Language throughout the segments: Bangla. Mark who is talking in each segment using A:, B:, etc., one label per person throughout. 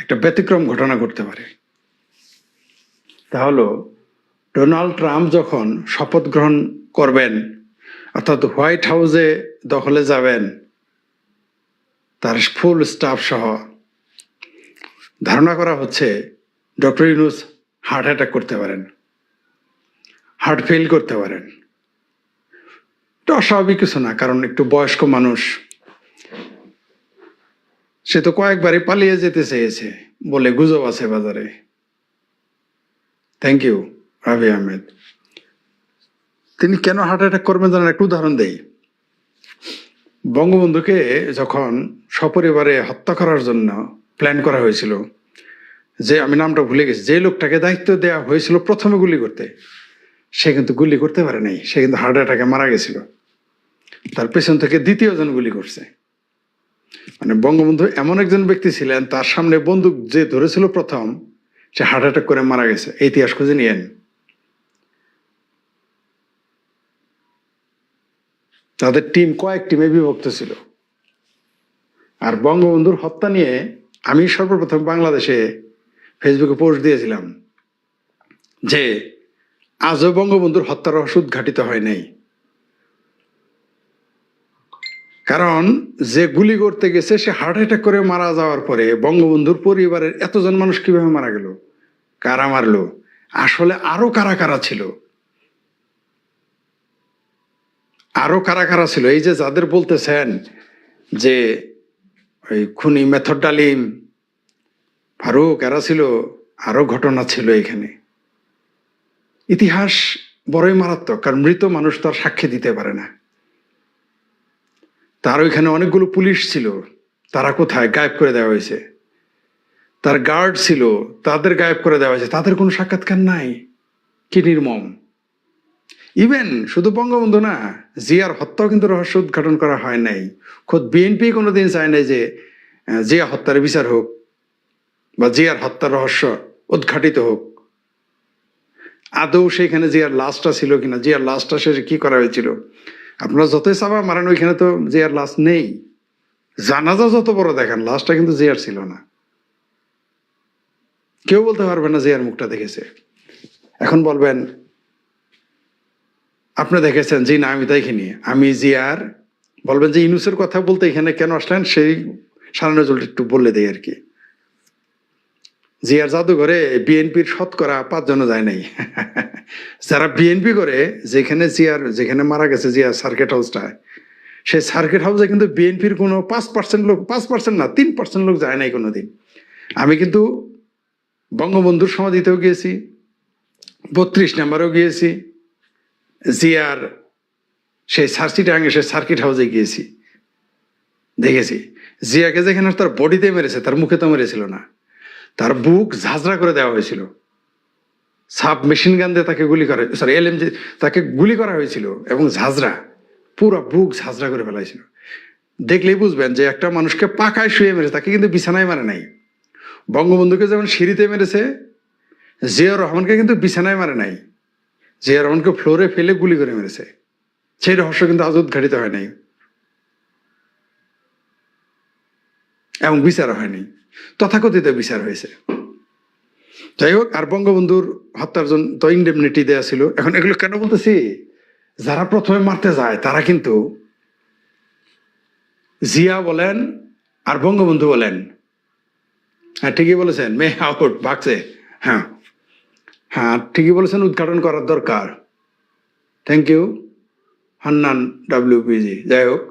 A: একটা ব্যতিক্রম ঘটনা ঘটতে পারে। তা হলো, ডোনাল্ড ট্রাম্প যখন শপথ গ্রহণ করবেন, অর্থাৎ হোয়াইট হাউসে দখলে যাবেন, তার ফুল স্টাফ সহ, ধারণা করা হচ্ছে ডক্টর ইউনুস হার্ট অ্যাটাক করতে পারেন, হার্ট ফেল করতে পারেন। এটা অস্বাভাবিক কিছু না, কারণ একটু বয়স্ক মানুষ সে তো কয়েকবারই পালিয়ে যেতে চেয়েছে বলে গুজব আছে বাজারে। থ্যাংক ইউ রাবি আহমেদ। তিনি কেন হার্ট অ্যাটাক করবেন জানেন একটু উদাহরণ দেই। বঙ্গবন্ধুকে যখন সপরিবারে হত্যা করার জন্য প্ল্যান করা হয়েছিল, যে আমি নামটা ভুলে গেছি, যে লোকটাকে দায়িত্ব দেওয়া হয়েছিল প্রথমে গুলি করতে, সে কিন্তু গুলি করতে পারে নাই, সে কিন্তু হার্ট অ্যাটাকে মারা গেছিল। তার পেছন থেকে দ্বিতীয় জন গুলি করছে। মানে বঙ্গবন্ধু এমন একজন ব্যক্তি ছিলেন, তার সামনে বন্দুক যে ধরেছিল প্রথম, সে হার্ট অ্যাটাক করে মারা গেছে। ইতিহাস খুঁজে নিয়েন। তাদের টিম, কয়েক টিমে বিভক্ত ছিল। আর বঙ্গবন্ধুর হত্যা নিয়ে আমি সর্বপ্রথম বাংলাদেশে ফেসবুকে পোস্ট দিয়েছিলাম যে, আজও বঙ্গবন্ধুর হত্যার রহস্য উদ্ঘাটিত হয় নাই। কারণ যে গুলি করতে গেছে, সে হার্ট অ্যাটাক করে মারা যাওয়ার পরে বঙ্গবন্ধুর পরিবারের এতজন মানুষ কীভাবে মারা গেল? কারা মারলো? আসলে আরও কারা কারা ছিল? আরও কারা কারা ছিল? এই যে যাদের বলতেছেন যে ওই খুনি মেথড ডালিম, ফারুক, এরা ছিল, আরও ঘটনা ছিল এখানে। ইতিহাস বড়ই মারাত্মক, কারণ মৃত মানুষ তার সাক্ষী দিতে পারে না। তার ওইখানে অনেকগুলো পুলিশ ছিল। তারা কোথায়? গায়েব করে দেওয়া হয়েছে। তার গার্ড ছিল। তাদের গায়েব করে দেওয়া হয়েছে। তাদের কোনো সাক্ষাৎকার নাই। কি নির্মম। ইভেন শুধু বঙ্গবন্ধু না, জিয়ার হত্যাও কিন্তু রহস্য উদ্ঘাটন করা হয় নাই। খোদ বিএনপি কোনোদিন চায় নাই যে জিয়া হত্যার বিচার হোক বা জিয়ার হত্যার রহস্য উদ্ঘাটিত হোক। আদৌ সেখানে জিয়ার লাশটা ছিল কিনা, জিয়ার লাশটা শেষে কি করা হয়েছিল? আপনারা যতই সাবা মারেন, ওইখানে তো জিয়ার লাশ নেই। জানাজা যত বড় দেখেন, লাশটা কিন্তু জিয়ার ছিল না। কেউ বলতে পারবে না জিয়ার মুখটা দেখেছে। এখন বলবেন, আপনি দেখেছেন, জি না, আমি দেখিনি। আমি জিয়ার, বলবেন যে ইনুসের কথা বলতে এখানে কেন আসলেন, সেই সারা নজরুল একটু বলে দেয় আর কি। জিয়ার জাদুঘরে বিএনপির শতকরা পাঁচজনও যায় নাই। যারা বিএনপি করে, যেখানে জিয়ার, যেখানে মারা গেছে জিয়ার সার্কিট হাউসটায় সেই সার্কিট হাউসে কিন্তু বিএনপির কোনো পাঁচ পার্সেন্ট লোক, পাঁচ পার্সেন্ট না, তিন পার্সেন্ট লোক যায় নাই কোনোদিন। আমি কিন্তু বঙ্গবন্ধুর সমাধিতেও গিয়েছি, বত্রিশ নাম্বারেও গিয়েছি, জিয়ার সেই সার্কিটাঙ্গে সেই সার্কিট হাউসে গিয়েছি। দেখেছি, জিয়াকে যেখানে তার বডিতে মেরেছে, তার মুখে তো মেরেছিল না। তার বুক ঝাঁঝরা করে দেওয়া হয়েছিল। সাব মেশিন গান দিয়ে তাকে গুলি করা সরি এলএম তাকে গুলি করা হয়েছিল এবং ঝাঁঝরা, পুরো বুক ঝাঁঝরা করে ফেলাইছিল। দেখলেই বুঝবেন যে একটা মানুষকে পাকায় শুয়ে মেরেছে, তাকে কিন্তু বিছানায় মারে নাই। বঙ্গবন্ধুকে যেমন সিঁড়িতে মেরেছে জিয়াউর রহমানকে কিন্তু বিছানায় মারে নাই। জিয়া রহমানকে ফ্লোরে ফেলে গুলি করে মেরেছে। সেই রহস্য কিন্তু আজ উদ্ঘাটিত হয় নাই। এবং বিচার হয়নি তথাকথিত বিচার হয়েছে যাই হোক আর বঙ্গবন্ধুর হত্যার জন্য তো ইন্ডেমনিটি দেওয়া ছিল এখন এগুলো কেন বলতেছি? যারা প্রথমে মারতে যায় তারা কিন্তু জিয়া বলেন আর বঙ্গবন্ধু বলেন। হ্যাঁ ঠিকই বলেছেন। মে, আউট, ভাগছে। হ্যাঁ হ্যাঁ ঠিকই বলেছেন, উদ্ঘাটন করার দরকার থ্যাংক ইউ হান্নান ডাব্লিউপিজি যাই হোক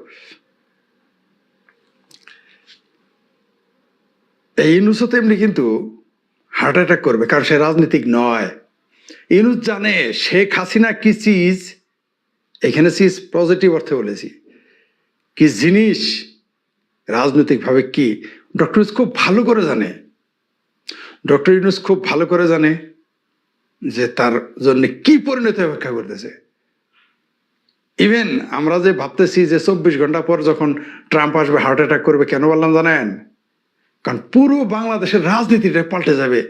A: এই ইনুসও তেমনি কিন্তু হার্ট অ্যাটাক করবে, কারণ সে রাজনীতিক নয়। ইনুস জানে শেখ হাসিনা কি চিজ, এখানে চিজ পজিটিভ অর্থে বলেছি। কি জিনিস, রাজনৈতিকভাবে কি ডক্টর ইউনুস খুব ভালো করে জানে। ডক্টর ইউনুস খুব ভালো করে জানে যে তার জন্য কি পরিণতি অপেক্ষা করতেছে। ইভেন আমরা যে ভাবতেছি যে চব্বিশ ঘণ্টা পর যখন ট্রাম্প আসবে হার্ট অ্যাটাক করবে, কেন বললাম জানেন? কারণ পুরো বাংলাদেশের রাজনীতিটা পাল্টে যাবে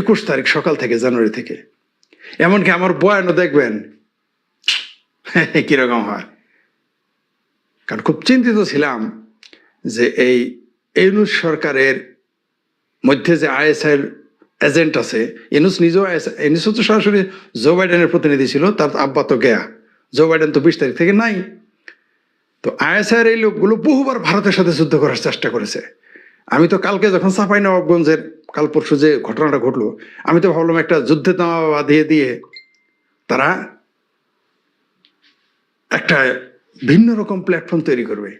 A: একুশ তারিখ সকাল থেকে, জানুয়ারি থেকে। এমনকি আমার বয়ানও দেখবেন, কীরকম হয়। কারণ খুব চিন্তিত ছিলাম যে এই ইউনুস সরকারের মধ্যে যে আইএসআইয়ের এজেন্ট আছে ইনুস নিজেও ইনুস তো সরাসরি জো বাইডেনের প্রতিনিধি ছিল, তার আব্বা তো গেয়া। জো বাইডেন তো বিশ তারিখ থেকে নাই। তো আইএসআইয়ের এই লোকগুলো বহুবার ভারতের সাথে যুদ্ধ করার চেষ্টা করেছে। আমি তো কালকে যখন সাফাই নবাবগঞ্জের কাল পরশু যে ঘটনাটা ঘটলো, আমি তো ভাবলাম একটা যুদ্ধে তামা বাঁধিয়ে দিয়ে তারা একটা ভিন্ন রকম প্ল্যাটফর্ম তৈরি করবে।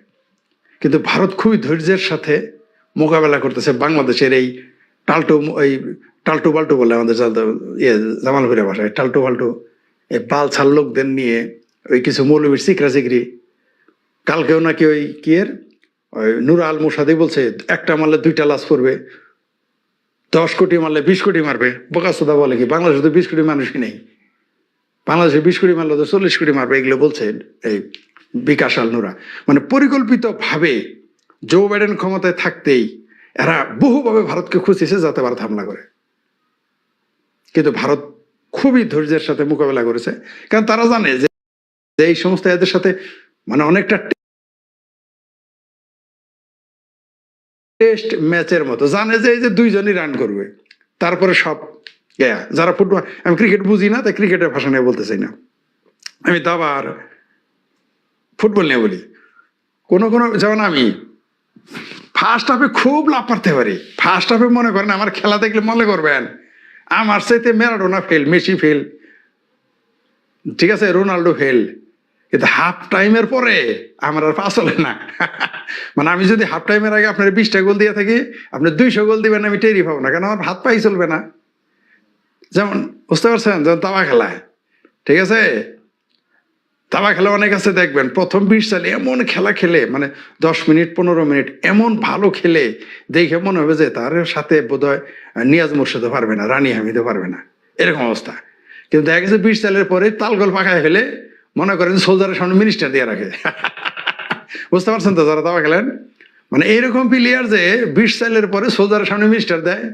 A: কিন্তু ভারত খুবই ধৈর্যের সাথে মোকাবেলা করতেছে বাংলাদেশের এই টাল্টু এই টাল্টু বাল্টু বলে আমাদের ইয়ে জামালপুরের ভাষায়, টাল্টু বাল্টু, এই বাল ছাল লোকদের নিয়ে ওই কিছু মৌলবীর সিকরা সিকরি কালকেও নাকি ওই কি এর? ওই নুর আল মুসাদি বলছে, একটা মারলে দুইটা লাশ পড়বে, দশ কোটি মারলে বিশ কোটি মারবে, বোকাসোদা বলে কি? বাংলাদেশে তো বিশ কোটি মানুষই নেই। বাংলাদেশে বিশ কোটি মারলে তো চল্লিশ কোটি মারবে, এগুলো বলছে এই বিকাশ আল নুরা। মানে পরিকল্পিতভাবে জো বাইডেন ক্ষমতায় থাকতেই এরা বহুভাবে ভারতকে খুঁজেছে যাতে ভারত হামলা করে। কিন্তু ভারত খুবই ধৈর্যের সাথে মোকাবেলা করেছে, কারণ তারা জানে যে যে এই সমস্ত এদের সাথে মানে অনেকটা টেস্ট ম্যাচের মতো। জানে যে এই যে দুইজনই রান করবে। তারপরে সব গেয়া যারা ফুটবল আমি ক্রিকেট বুঝি না, তাই ক্রিকেটের ভাষা নিয়ে বলতে চাই না। আমি দাবার ফুটবল নিয়ে বলি। কোনো কোনো, যেমন আমি ফার্স্ট হাফে খুব লাভ পারতে পারি। ফার্স্ট হাফে মনে করেন আমার খেলা দেখলে মনে করবেন, আমার চাইতে ম্যারাডোনা ফেল মেসি ফেল ঠিক আছে রোনাল্ডো ফেল কিন্তু হাফ টাইমের পরে আমার আর পাস হলে না। মানে আমি যদি হাফ টাইমের আগে আপনার বিশটা গোল দিয়ে থাকি, আপনি দুইশো গোল দিবেন, আমি টেরি পাবো না, কারণ আমার হাত পাই চলবে না। যেমন, বুঝতে পারছেন? যেমন তাবা খেলায়। ঠিক আছে? তাবা খেলা অনেক আছে, দেখবেন। প্রথম বিশ সালে এমন খেলা খেলে মানে দশ মিনিট, পনেরো মিনিট, এমন ভালো খেলে, দেখে মনে হবে যে তার সাথে বোধহয় নিয়াজ মুর্শিদও পারবে না, রানী হামিদও পারবে না। এরকম অবস্থা। কিন্তু দেখা গেছে বিশ সালের পরে তালগোল পাকায় ফেলে মনে করেন সোলজারের সামনে মিনিস্টার দিয়ে রাখে। বুঝতে পারছেন তো যারা দাবা খেলেন? মানে এইরকম প্লেয়ার যে বিশ সালের পরে সোলজারের সামনে মিনিস্টার দেয়,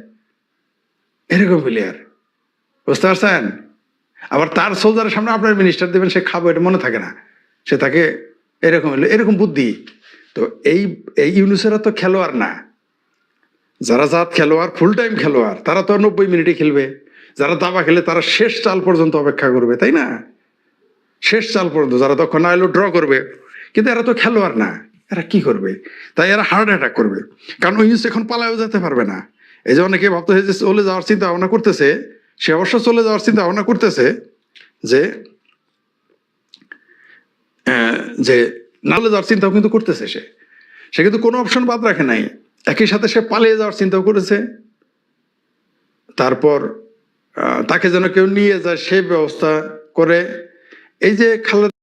A: এরকম প্লেয়ার বুঝতে পারছেন? আবার তার সোলজারের সামনে আপনার মিনিস্টার দেবেন, সে খাব এটা মনে থাকে না। সে তাকে এরকম এরকম বুদ্ধি। তো এই এই ইউনুসেরা তো খেলোয়াড় না। যারা জাত খেলোয়াড় ফুল টাইম খেলোয়াড়, তারা তো নব্বই মিনিটে খেলবে। যারা দাবা খেলে তারা শেষ চাল পর্যন্ত অপেক্ষা করবে, তাই না? শেষ চাল পর্যন্ত যারা তখন না এলো ড্র করবে, কিন্তু এরা তো খেলোয়াড় না, এরা কি করবে? তাই এরা হার্ট অ্যাটাক করবে। কারণ ওই ইউনুস এখন পালায়ও যেতে পারবে না। এই যে অনেকে ভাবতেছে যে চলে যাওয়ার চিন্তা ভাবনা করতেছে, সে অবশ্য চলে যাওয়ার চিন্তা ভাবনা করতেছে যে যে নালে যাওয়ার চিন্তাও কিন্তু করতেছে সে। সে কিন্তু কোনো অপশন বাদ রাখে নাই। একই সাথে সে পালিয়ে যাওয়ার চিন্তাও করেছে। তারপর তাকে যেন কেউ নিয়ে যায় সে ব্যবস্থা করে এই যে খালেদা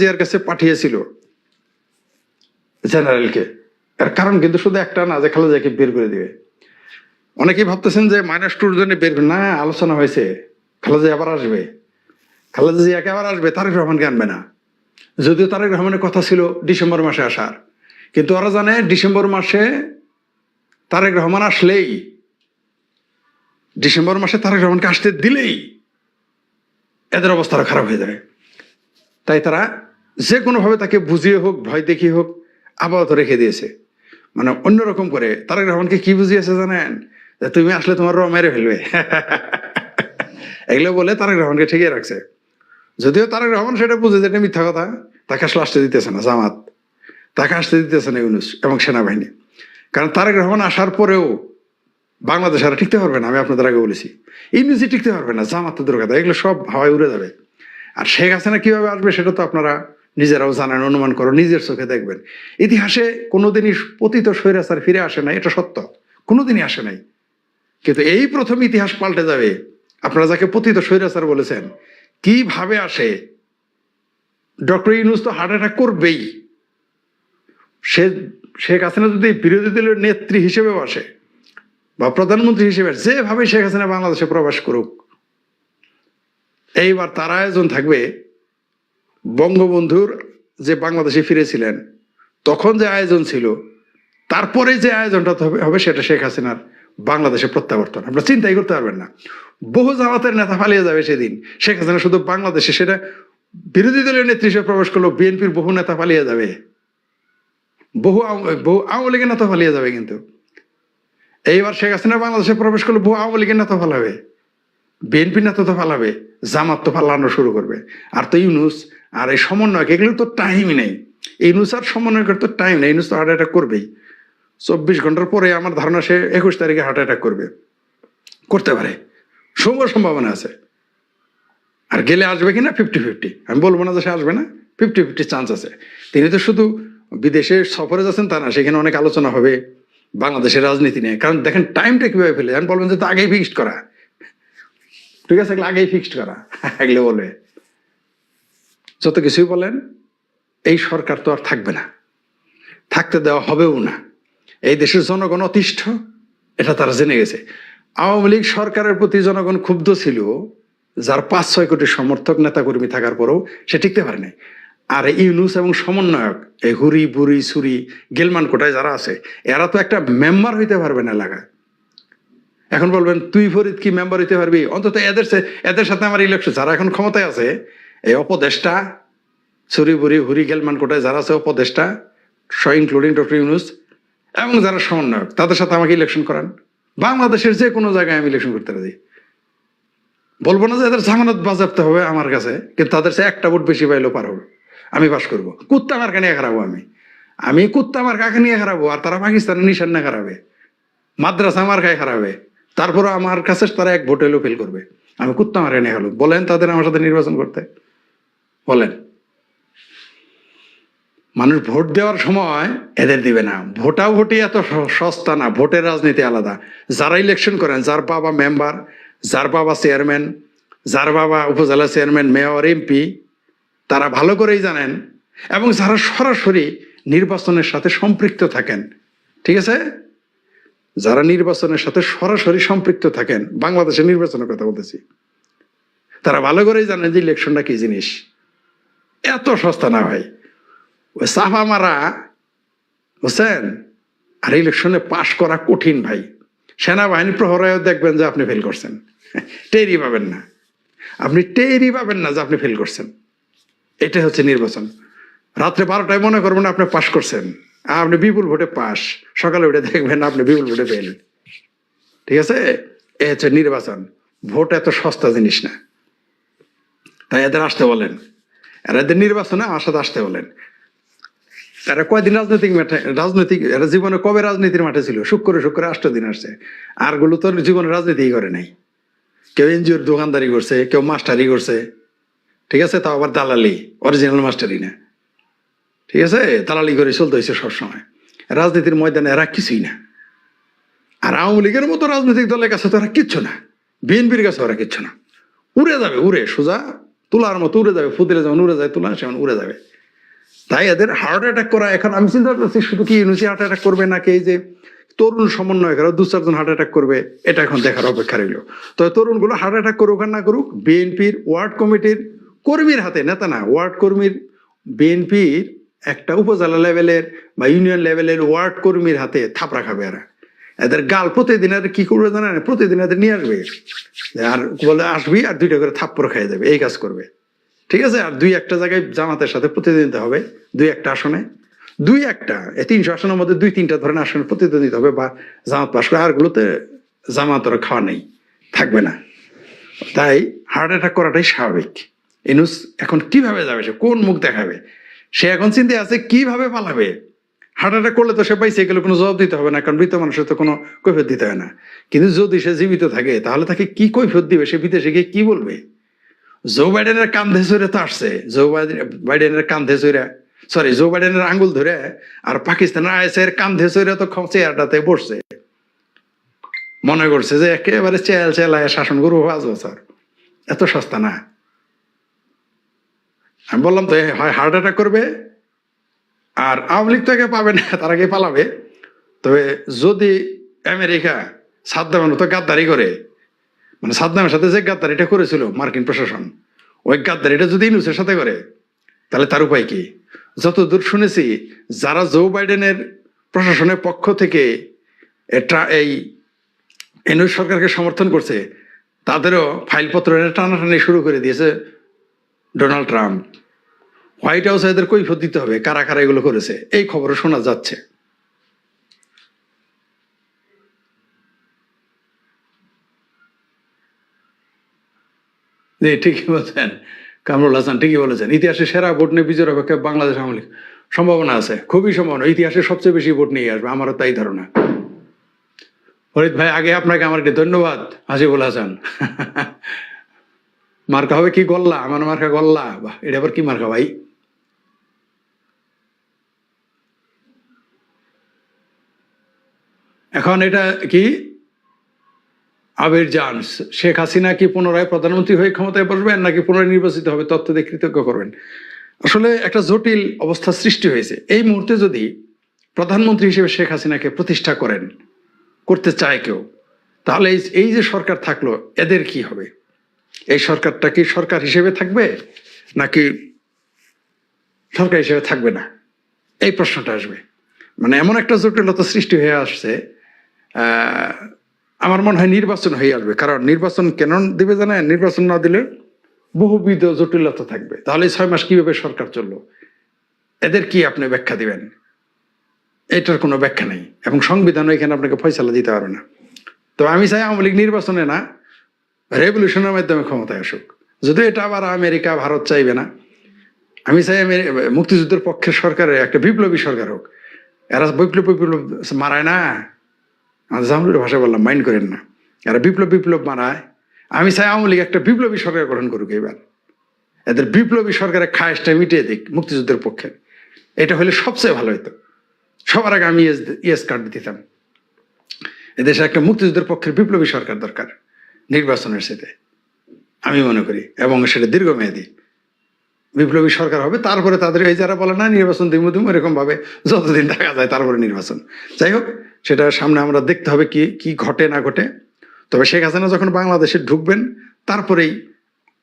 A: জিয়ার কাছে পাঠিয়েছিল জেনারেলকে, এর কারণ কিন্তু শুধু একটা না, যে খালেদা জিয়াকে বের করে দিবে। অনেকেই ভাবতেছেন যে মাইনাস টুর জন্য বের না, আলোচনা হয়েছে। খালেদা আবার আসবে। খালেদা জিয়াকে আবার আসবে, তারেক রহমানকে আনবে না। যদিও তারেক রহমানের কথা ছিল ডিসেম্বর মাসে আসার, কিন্তু ওরা জানে ডিসেম্বর মাসে তারেক রহমান আসলেই, ডিসেম্বর মাসে তারেক রহমানকে আসতে দিলেই এদের অবস্থা আরও খারাপ হয়ে যাবে। তাই তারা যে কোনোভাবে তাকে বুঝিয়ে হোক, ভয় দেখিয়ে হোক, আপাতত রেখে দিয়েছে। মানে অন্যরকম করে, তারেক রহমানকে কি বুঝিয়েছে জানেন? যে তুমি আসলে তোমার র মেরে ফেলবে। এগুলো বলে তারেক রহমানকে ঠেকিয়ে রাখছে। যদিও তারেক রহমান সেটা বুঝে যে এটা মিথ্যা কথা, তাকে আসলে আসতে দিতেছে না, জামাত। তাকে আসতে দিতেছে না ইউনুস এবং সেনাবাহিনী। কারণ তারেক রহমান আসার পরেও বাংলাদেশ আর টিকতে পারবে না, আমি আপনাদের আগে বলেছি। ইউনুসই টিকতে পারবে না, জামাত তো এগুলো সব হাওয়ায় উড়ে যাবে। আর শেখ হাসিনা কীভাবে আসবে সেটা তো আপনারা নিজেরাও জানেন, অনুমান করো, নিজের চোখে দেখবেন। ইতিহাসে কোনোদিনই পতিত স্বৈরাচার ফিরে আসে নাই, এটা সত্য। কোনোদিনই আসে নাই। কিন্তু এই প্রথম ইতিহাস পাল্টে যাবে। আপনারা যাকে পতিত স্বৈরাচার বলেছেন, কীভাবে আসে? ডক্টর ইউনুস তো হার্ট অ্যাটাক করবেই। সে শেখ হাসিনা যদি বিরোধী দলের নেত্রী হিসেবেও আসে বা প্রধানমন্ত্রী হিসেবে যেভাবে শেখ হাসিনা বাংলাদেশে প্রবেশ করুক, এইবার তার আয়োজন থাকবে বঙ্গবন্ধুর যে বাংলাদেশে ফিরেছিলেন, তখন যে আয়োজন ছিল, তারপরে যে আয়োজনটা হবে- সেটা শেখ হাসিনার বাংলাদেশে প্রত্যাবর্তন। আপনারা চিন্তাই করতে পারবেন না। বহু জামাতের নেতা পালিয়ে যাবে সেদিন। শেখ হাসিনা শুধু বাংলাদেশে, সেটা বিরোধী দলীয় নেত্রী হিসেবে প্রবেশ করল বিএনপির বহু নেতা পালিয়ে যাবে। বহু বহু আওয়ামী লীগের নেতা পালিয়ে যাবে কিন্তু। এইবার শেখ হাসিনা বাংলাদেশে প্রবেশ করলে বহু আওয়ামী লীগের নেতা পালাবে বিএনপি নেতা তো পালাবে জামাত তো পালানো শুরু করবে। আর তো ইউনুস আর এই সমন্বয়ক, এগুলো তো টাইমই নেই। ইউনুস আর সমন্বয়কের তো টাইম নেই, ইউনুস তো হার্ট অ্যাটাক করবেই। চব্বিশ ঘণ্টার পরে আমার ধারণা সে একুশ তারিখে হার্ট অ্যাটাক করবে। করতে পারে। সময় সম্ভাবনা আছে। আর গেলে আসবে কিনা? ফিফটি ফিফটি আমি বলব না যে সে আসবে না। ফিফটি ফিফটি চান্স আছে। তিনি তো শুধু বিদেশে সফরে যাচ্ছেন তা না, সেখানে অনেক আলোচনা হবে। বাংলাদেশের রাজনীতি নিয়ে। কারণ দেখেন টাইমটা কীভাবে ফেলে? আমি বলবেন যে তো আগেই ফিক্সড করা। ঠিক আছে আগেই ফিক্সড করা, এগুলো বলবে যত কিছুই বলেন, এই সরকার তো আর থাকবে না। থাকতে দেওয়া হবেও না। এই দেশের জনগণ অতিষ্ঠ, এটা তারা জেনে গেছে। আওয়ামী লীগ সরকারের প্রতি জনগণ ক্ষুব্ধ ছিল, যার পাঁচ ছয় কোটি সমর্থক, নেতাকর্মী থাকার পরেও সে টিকতে পারে নাই আর ইউনুস এবং সমন্বয়ক এই হুরি বুড়ি সুরি গেলমান কোটায় যারা আছে, এরা তো একটা মেম্বার হইতে পারবে না এলাকায়। এখন বলবেন, তুই ফরিদ কি মেম্বার হইতে পারবি? অন্তত এদের এদের সাথে আমার ইলেকশন যারা এখন ক্ষমতায় আছে, এই অপদেষ্টা ছুরি বুড়ি হুরি গেলমান কোটায় যারা আছে উপদেষ্টা ইনক্লুডিং ডক্টর ইউনুস এবং যারা সমন্বয়ক, তাদের সাথে আমাকে ইলেকশন করান। বাংলাদেশের যে কোনো জায়গায় আমি ইলেকশন করতে রাজি। বলব না যে এদের জামানত বাজাতে হবে আমার কাছে, কিন্তু তাদের সে একটা ভোট বেশি পাইলেও পার হবে। আমি পাস করব। কুত্তা মার্কা নিয়ে খারাপো আমি। আমি কুত্তা মার কাকে নিয়ে খারাপো আর তারা পাকিস্তানের নিশান না খারাপে মাদ্রাসা আমার খায় খারাপে তারপরে আমার কাছে তারা এক ভোট এলেও ফেল করবে। আমি কুত্তা মার্কা নিয়ে খেলো বলেন তাদের আমার সাথে নির্বাচন করতে। বলেন। মানুষ ভোট দেওয়ার সময় এদের দিবে না। ভোটা ভোটই এত সস্তা না। ভোটের রাজনীতি আলাদা। যারা ইলেকশন করেন, যার বাবা মেম্বার যার বাবা চেয়ারম্যান যার বাবা উপজেলা চেয়ারম্যান মেয়র এমপি তারা ভালো করেই জানেন এবং যারা সরাসরি নির্বাচনের সাথে সম্পৃক্ত থাকেন, ঠিক আছে? যারা নির্বাচনের সাথে সরাসরি সম্পৃক্ত থাকেন বাংলাদেশের নির্বাচনের কথা বলতেছি, তারা ভালো করেই জানেন যে ইলেকশনটা কি জিনিস। এত সস্তা না ভাই। ওই সাফা মারা বুঝছেন? আর ইলেকশনে পাশ করা কঠিন ভাই। সেনাবাহিনী প্রহরায়ও দেখবেন যে আপনি ফেল করছেন। টেরই পাবেন না। আপনি টেরই পাবেন না যে আপনি ফেল করছেন। এটাই হচ্ছে নির্বাচন। রাত্রে বারোটায় মনে করবেন আপনি পাশ করছেন। আপনি বিপুল ভোটে পাস সকালে উঠে দেখবেন আপনি বিপুল ভোটে ফেল ঠিক আছে? এ হচ্ছে নির্বাচন। ভোট এত সস্তা জিনিস না। তাই এদের আসতে বলেন। আর এদের নির্বাচনে সাথে আসতে বলেন। এরা কয়দিন রাজনৈতিক মাঠে রাজনৈতিক এরা জীবনে কবে রাজনীতির মাঠে ছিল? শুক্র শুক্র আষ্ট দিন আসছে। আরগুলো তো জীবনে রাজনীতি করে নাই। কেউ এনজিওর দোকানদারি করছে, কেউ মাস্টারি করছে। ঠিক আছে? তাও আবার দালালি অরিজিনাল মাস্টারি না। ঠিক আছে? দালালি করে চলতে হয়েছে সবসময়। রাজনীতির ময়দানে এরা কিছুই না। আর আওয়ামী লীগের মতো রাজনৈতিক দলের কাছে তো এরা কিচ্ছু না। বিএনপির কাছে ওরা কিচ্ছু না। উড়ে যাবে, উড়ে, সোজা তুলার মতো উড়ে যাবে, ফুদিলে যেমন উড়ে যায়, তুলা সেমন উড়ে যাবে। তাই এদের হার্ট অ্যাটাক করা এখন আমি চিন্তা করছি শুধু কি ইউনুসি হার্ট অ্যাটাক করবে নাকি এই যে তরুণ সমন্বয়করা দু চারজন হার্ট অ্যাটাক করবে, এটা এখন দেখার অপেক্ষা রইল। তো তরুণগুলো হার্ট অ্যাটাক করুক আর না করুক, বিএনপির ওয়ার্ড কমিটির কর্মীর হাতে, নেতা না, ওয়ার্ড কর্মীর, বিএনপির একটা উপজেলা লেভেলের বা ইউনিয়ন লেভেলের ওয়ার্ড কর্মীর হাতে থাপড়া খাবে এরা। এদের গাল প্রতিদিন এদের কি করবে জানা না প্রতিদিন এদের নিয়ে আসবে। আর বলে আসবি আর দুইটা করে থাপ্পড় খাইয়ে দেবে, এই কাজ করবে। ঠিক আছে? আর দুই একটা জায়গায় জামাতের সাথে প্রতিদ্বন্দ্বিতা হবে, দুই একটা আসনে। দুই একটা, এই তিনশো আসনের মধ্যে দুই তিনটা ধরনের আসনে প্রতিদ্বন্দ্বিতা হবে বা জামাত পাশ করে, আরগুলোতে জামাত ওরা খাওয়া নেই, থাকবে না। তাই হার্ট অ্যাটাক করাটাই স্বাভাবিক। ইনুস এখন কীভাবে যাবে? সে কোন মুখ দেখাবে? সে এখন চিন্তায় আছে, কীভাবে পালাবে? হার্ট অ্যাটাক করলে তো সে পাইছে এগুলো কোনো জবাব দিতে হবে না, কারণ মৃত মানুষের তো কোনো কৈফিয়ত দিতে হয় না। কিন্তু যদি সে জীবিত থাকে, তাহলে তাকে কি কৈফিয়ত দিবে? সে বিদেশে গিয়ে কি বলবে? জো বাইডেনের কান্ধে চড়ে তো আসছে। জো বাইডেনের কান্ধে চড়ে সরি জো বাইডেনের আঙ্গুল ধরে আর পাকিস্তানের আইএসের কান্ধে চড়ে তো চেয়ারটাতে বসছে। মনে করছে যে একেবারে চেয়াল চেলায় শাসন করব পাঁচ বছর এত সস্তা না। আমি বললাম, তো হয় হার্ট অ্যাটাক করবে? আর আওয়ামী লীগ একে পাবে না, তার আগে পালাবে। তবে যদি আমেরিকা সাদ্দামের মতো গাদ্দারি করে মানে সাদ্দামের সাথে যে গাদ্দারিটা করেছিল মার্কিন প্রশাসন, ওই গাদ্দারিটা যদি ইনুসের সাথে করে, তাহলে তার উপায় কি? যতদূর শুনেছি, যারা জো বাইডেনের প্রশাসনের পক্ষ থেকে এটা এই এনুস সরকারকে সমর্থন করছে, তাদেরও ফাইলপত্র টানাটানি শুরু করে দিয়েছে। Donald Trump. হোয়াইট হাউস এদের কৈফত দিতে হবে, কারা কারা এগুলো করেছে, এই খবর শোনা যাচ্ছে। জি, ঠিকই বলছেন, কামরুল হাসান ঠিকই বলেছেন। ইতিহাসে সেরা ভোট নিয়ে বিজয়ের অপেক্ষা বাংলাদেশ আওয়ামী লীগ। সম্ভাবনা আছে, খুবই সম্ভাবনা, ইতিহাসে সবচেয়ে বেশি ভোট নিয়ে আসবে, আমারও তাই ধারণা। ফরিদ ভাই, আগে আপনাকে আমার ধন্যবাদ, হাসিবুল হাসান। মার্কা হবে কি গল্লা? আমার মার্কা গল্লা। বাহ, এটা আবার কি মার্কা ভাই? এখন এটা কি? আবির জান, শেখ হাসিনা কি পুনরায় প্রধানমন্ত্রী হয়ে ক্ষমতায় বসবেন নাকি পুনরায় নির্বাচিত হবে? তথ্য দিয়ে কৃতজ্ঞ করবেন। আসলে একটা জটিল অবস্থা সৃষ্টি হয়েছে। এই মুহূর্তে যদি প্রধানমন্ত্রী হিসেবে শেখ হাসিনাকে প্রতিষ্ঠা করেন, করতে চায় কেউ, তাহলে এই- এই যে সরকার থাকল, এদের কি হবে? এই সরকারটা কি সরকার হিসেবে থাকবে? নাকি সরকার হিসেবে থাকবে না? এই প্রশ্নটা আসবে। মানে এমন একটা জটিলতা সৃষ্টি হয়ে আসছে আমার মনে হয় নির্বাচন হয়ে আসবে। কারণ নির্বাচন কেন দিবে জানেন নির্বাচন না দিলে বহুবিধ জটিলতা থাকবে। তাহলে ছয় মাস কীভাবে সরকার চলল? এদের কি আপনি ব্যাখ্যা দিবেন? এটার কোনো ব্যাখ্যা নেই। এবং সংবিধানও এখানে আপনাকে ফয়সালা দিতে পারবে না। তো আমি চাই আওয়ামী লীগ নির্বাচনে না রেভলিউশনের মাধ্যমে ক্ষমতায় আসুক। যদি এটা আবার আমেরিকা, ভারত চাইবে না, আমি চাই মুক্তিযুদ্ধের পক্ষের সরকারের, একটা বিপ্লবী সরকার হোক। এরা বিপ্লব বিপ্লব মারায় না। আমাদের জামলুর ভাষা বললাম, মাইন্ড করেন না। এরা বিপ্লব বিপ্লব মারায়। আমি চাই আওয়ামী লীগ একটা বিপ্লবী সরকার গঠন করুক এবার। এদের বিপ্লবী সরকারের খায়েসটা মিটিয়ে দিক মুক্তিযুদ্ধের পক্ষে। এটা হলে সবচেয়ে ভালো হতো সবার আগে আমি ইয়েস ইয়েস কার্ড দিতাম। এদেশে একটা মুক্তিযুদ্ধের পক্ষের বিপ্লবী সরকার দরকার। নির্বাচনের সাথে, আমি মনে করি, এবং সেটা দীর্ঘমেয়াদী। বিপ্লবী সরকার হবে, তারপরে তাদের এই যারা বলে, না, নির্বাচন দিমু দিমু এরকম ভাবে যতদিন দেখা যায়, তারপরে নির্বাচন। যাই হোক, সেটা সামনে আমরা দেখতে হবে কি কি ঘটে, না ঘটে। তবে শেখ হাসিনা যখন বাংলাদেশে ঢুকবেন, তারপরেই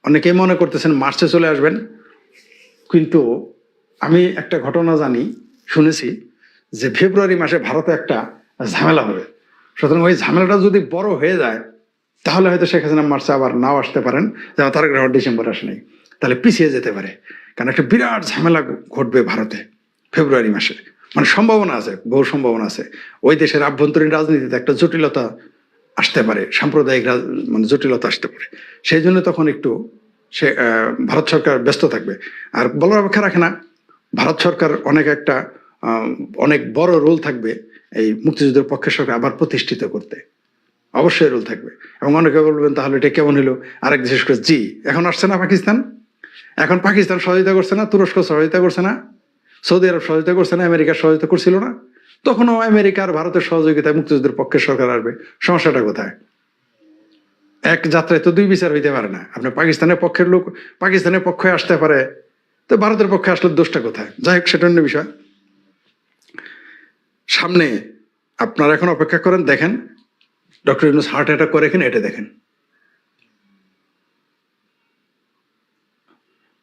A: অনেকেই মনে করতেছেন মার্চে চলে আসবেন। কিন্তু আমি একটা ঘটনা জানি, শুনেছি যে ফেব্রুয়ারি মাসে ভারতে একটা ঝামেলা হবে। সুতরাং ওই ঝামেলাটা যদি বড় হয়ে যায় তাহলে হয়তো শেখ হাসিনা মার্চে আবার নাও আসতে পারেন যেমন তারক রহমান ডিসেম্বর আসে নাই। তাহলে পিছিয়ে যেতে পারে। কারণ একটা বিরাট ঝামেলা ঘটবে ভারতে ফেব্রুয়ারি মাসে। মানে সম্ভাবনা আছে, বহু সম্ভাবনা আছে। ওই দেশের আভ্যন্তরীণ রাজনীতিতে একটা জটিলতা আসতে পারে, সাম্প্রদায়িক মানে জটিলতা আসতে পারে। সেই জন্য তখন একটু সে ভারত সরকার ব্যস্ত থাকবে। আর বলার অপেক্ষা রাখে না, ভারত সরকার অনেক একটা অনেক বড় রোল থাকবে এই মুক্তিযুদ্ধের পক্ষের সরকার আবার প্রতিষ্ঠিত করতে। অবশ্যই রোল থাকবে। এবং অনেকে বলবেন, তাহলে এটা কেমন হলো? আরেক বিশেষ করে, জি, এখন আসছে না পাকিস্তান। এখন পাকিস্তান সহযোগিতা করছে না, তুরস্ক সহযোগিতা করছে না, সৌদি আরব সহযোগিতা করছে না, আমেরিকা সহযোগিতা করছিল না। তখনও আমেরিকার ভারতের সহযোগিতায় মুক্তিযুদ্ধের পক্ষে সরকার আসবে। সমস্যাটা কোথায়? এক যাত্রায় তো দুই বিচার হইতে পারে না। আপনি পাকিস্তানের পক্ষের লোক, পাকিস্তানের পক্ষে আসতে পারে, তো ভারতের পক্ষে আসলে দোষটা কোথায়? যাই হোক, সেটা অন্য বিষয়। সামনে আপনারা এখন অপেক্ষা করেন, দেখেন ডক্টর ইউনুস হার্ট অ্যাটাক করে কিনা এটা দেখেন।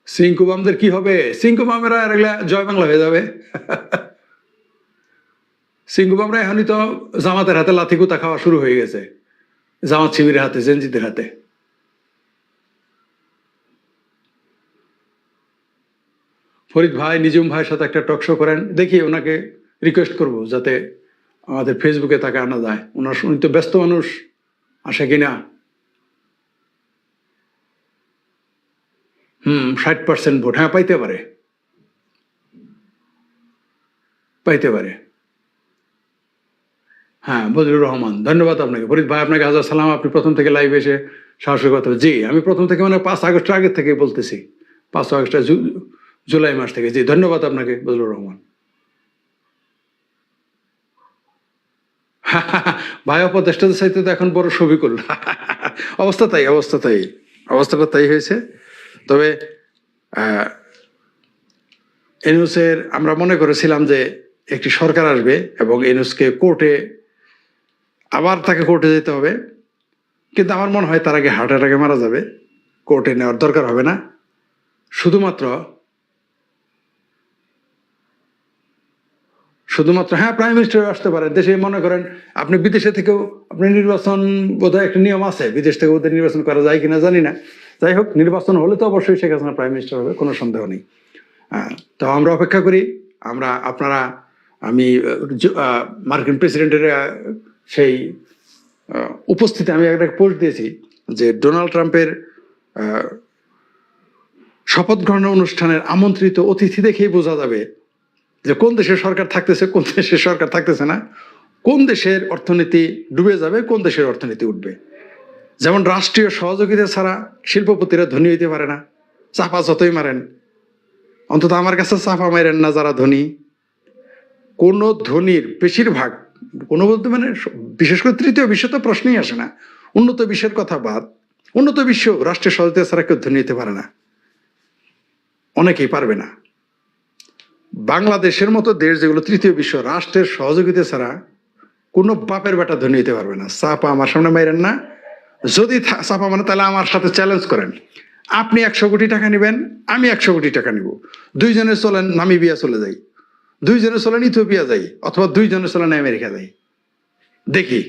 A: সিঙ্কু বামদের কি হবে? সিঙ্কু বামেরা আর এগুলা জয় বাংলা হয়ে যাবে। সিঙ্কু বামরা এখনই তো জামাতের হাতে লাথি কুতা খাওয়া শুরু হয়ে গেছে। জামাত শিবিরের হাতে, জেনজিদের হাতে। ফরিদ ভাই নিজুম ভাইয়ের সাথে একটা টক শো করেন। দেখি ওনাকে রিকোয়েস্ট করব যাতে আমাদের ফেসবুকে তাকে আনা যায় ওনার উনি তো ব্যস্ত মানুষ, আসে কিনা? হুম, ষাট পার্সেন্ট ভোট। হ্যাঁ পাইতে পারে। পাইতে পারে। হ্যাঁ বজরুর রহমান, ধন্যবাদ আপনাকে। ফরিদ ভাই, আপনাকে হাজার সালাম। আপনি প্রথম থেকে লাইভ এসে সাহসের কথা জি, আমি প্রথম থেকে মানে পাঁচ আগস্টের আগে থেকে বলতেছি। পাঁচ আগস্ট জুলাই মাস থেকে। জি, ধন্যবাদ আপনাকে বজরুর রহমান। ভাই উপদেষ্টাদের সাথে তো এখন বড় ছবি করল অবস্থা তাই অবস্থা তাই। অবস্থাটা তাই হয়েছে। তবে এনুসের আমরা মনে করেছিলাম যে একটি সরকার আসবে এবং এনুসকে কোর্টে, আবার তাকে কোর্টে যেতে হবে। কিন্তু আমার মনে হয় তার আগে হার্ট অ্যাটাকে মারা যাবে। কোর্টে নেওয়ার দরকার হবে না। শুধুমাত্র শুধুমাত্র হ্যাঁ প্রাইম মিনিস্টার আসতে পারে, দেশে মনে করেন, আপনি বিদেশে থেকেও, আপনি নির্বাচন, বোধহয় একটা নিয়ম আছে, বিদেশ থেকে ওদের নির্বাচন করা যায় কিনা জানি না। যাই হোক, নির্বাচন হলে তো অবশ্যই শেখ হাসিনা প্রাইম মিনিস্টার হবে, কোনো সন্দেহ নেই। তো আমরা অপেক্ষা করি, আমরা, আপনারা, আমি মার্কিন প্রেসিডেন্টের সেই উপস্থিতি আমি একটা পোস্ট দিয়েছি যে ডোনাল্ড ট্রাম্পের শপথ গ্রহণ অনুষ্ঠানের আমন্ত্রিত অতিথি দেখেই বোঝা যাবে যে কোন দেশের সরকার থাকতেছে, কোন দেশের সরকার থাকতেছে না, কোন দেশের অর্থনীতি ডুবে যাবে, কোন দেশের অর্থনীতি উঠবে। যেমন রাষ্ট্রীয় সহযোগিতা ছাড়া শিল্পপতিরা ধনী হইতে পারে না, চাপা যতই মারেন। অন্তত আমার কাছে চাপা মারেন না যারা ধনী। কোন ধনীর বেশিরভাগ, কোনো বলতে মানে বিশেষ করে তৃতীয় বিশ্ব তো প্রশ্নই আসে না। উন্নত বিশ্বের কথা বাদ, উন্নত বিশ্ব রাষ্ট্রীয় সহযোগিতা ছাড়া কেউ ধনী হতে পারে না। অনেকেই পারবে না। বাংলাদেশের মতো দেশ যেগুলো তৃতীয় বিশ্ব রাষ্ট্রের সহযোগিতা ছাড়া কোনো বাপের বেটা ধনী হতে পারবে না। চাপা আমার সামনে মাইরেন না। যদি চাপা মানে তাহলে আমার সাথে চ্যালেঞ্জ করেন। আপনি একশো কোটি টাকা নেবেন, আমি একশো কোটি টাকা নিব। দুইজনে চলেন নামিবিয়া চলে যাই। দুইজনে চলেন ইথিওপিয়া যাই, অথবা দুইজনে চলেন আমেরিকা যাই। দেখি,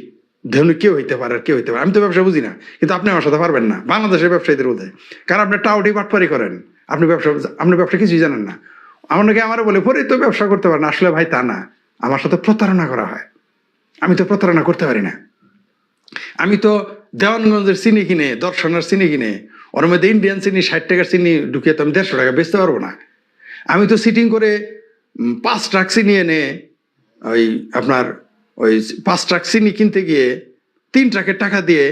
A: ধনী কেউ হইতে পারে আর কেউ হইতে পারে। আমি তো ব্যবসা বুঝি না, কিন্তু আপনি আমার সাথে পারবেন না। বাংলাদেশের ব্যবসায়ীদের বোধ কারণ আপনি টাউটি বাটপারি করেন। আপনি ব্যবসা আপনি ব্যবসা কিছুই জানেন না। আমার বলে পরে তো ব্যবসা করতে পারেন আসলে ভাই তা না। আমার সাথে প্রতারণা করা হয়। আমি তো প্রতারণা করতে পারি না। আমি তো দেওয়ানগঞ্জের চিনি কিনে, দর্শনের চিনি কিনে, ওর মধ্যে ইন্ডিয়ান চিনি, ষাট টাকার চিনি ঢুকিয়ে তো আমি দেড়শো টাকা বেচতে পারব না। আমি তো সিটিং করে পাঁচ ট্রাক চিনি এনে, ওই আপনার, ওই পাঁচ ট্রাক চিনি কিনতে গিয়ে, তিন ট্রাকের টাকা দিয়ে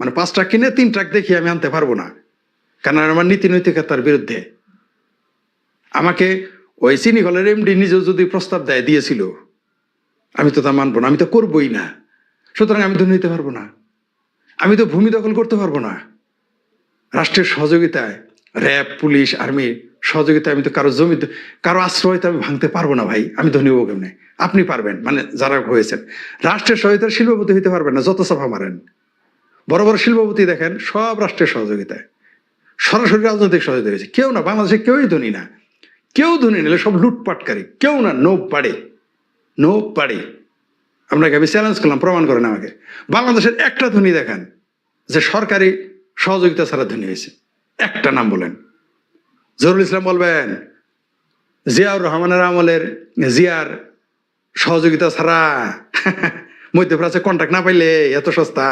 A: মানে পাঁচ ট্রাক কিনে তিন ট্রাক দেখিয়ে আমি আনতে পারব না। কারণ আমার নীতি নৈতিকতার বিরুদ্ধে। আমাকে ওই চিনি কলের এমডি নিজেও যদি প্রস্তাব দেয়, দিয়েছিল। আমি তো তা মানব না, আমি তো করবোই না। সুতরাং আমি তো নিতে পারব না। আমি তো ভূমি দখল করতে পারব না। রাষ্ট্রের সহযোগিতায়, র্যাব, পুলিশ আর্মির সহযোগিতায় আমি তো কারও জমি, কারও আশ্রয় তো আমি ভাঙতে পারব না ভাই, আমি ধনী হব কেমনে? আপনি পারবেন মানে যারা হয়েছেন। রাষ্ট্রের সহযোগিতার শিল্পপতি হইতে পারবেন না, যত সাফা মারেন। বড় বড় শিল্পপতি দেখেন, সব রাষ্ট্রের সহযোগিতায়। সরাসরি রাজনৈতিক সহযোগিতা হয়েছে। কেউ না, বাংলাদেশে কেউই ধনী না। কেউ ধনী নিলে সব লুটপাটকারী, কেউ না নো পাড়ে নো পাড়ে আপনাকে আমি চ্যালেঞ্জ করলাম, প্রমাণ করেন আমাকে। বাংলাদেশের একটা ধনী দেখান, যে সরকারি সহযোগিতা ছাড়া ধনী হয়েছে। একটা নাম বলেন। জরুল ইসলাম বলবেন, জিয়াউর রহমানের আমলের জিয়ার সহযোগিতা ছাড়া মধ্যপ্রাচ্যে কন্ট্যাক্ট না পাইলে এত সস্তা।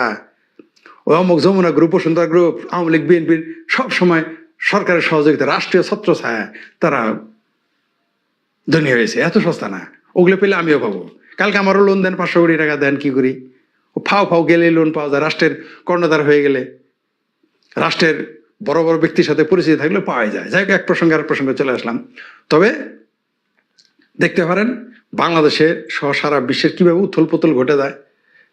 A: ওই অমুক যমুনা গ্রুপ বসুন্ধরা গ্রুপ আওয়ামী লীগ বিএনপির সব সময় সরকারের সহযোগিতা, রাষ্ট্রীয় ছত্র ছায়া তারা ধনী হয়েছে। এত সস্তা না। ওগুলো পেলে আমিও পাবো। কালকে আমারও লোন দেন, পাঁচশো কোটি টাকা দেন, কি করি? ফাও ফাও গেলে লোন পাওয়া যায়। রাষ্ট্রের কর্ণধার হয়ে গেলে রাষ্ট্রের বড় বড় ব্যক্তির সাথে পরিচিতি থাকলে পাওয়া যায়। যাই হোক, এক প্রসঙ্গে আর প্রসঙ্গে চলে আসলাম। তবে দেখতে পারেন, বাংলাদেশের সহ সারা বিশ্বের কীভাবে উথল পুথল ঘটে যায়,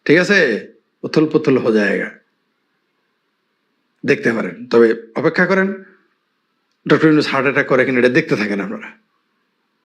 A: ঠিক আছে? উথল পুথল হয়ে জায়গা। দেখতে পারেন। তবে অপেক্ষা করেন ডক্টর ইউনুস হার্ট অ্যাটাক করে কিনা এটা দেখতে থাকেন আপনারা।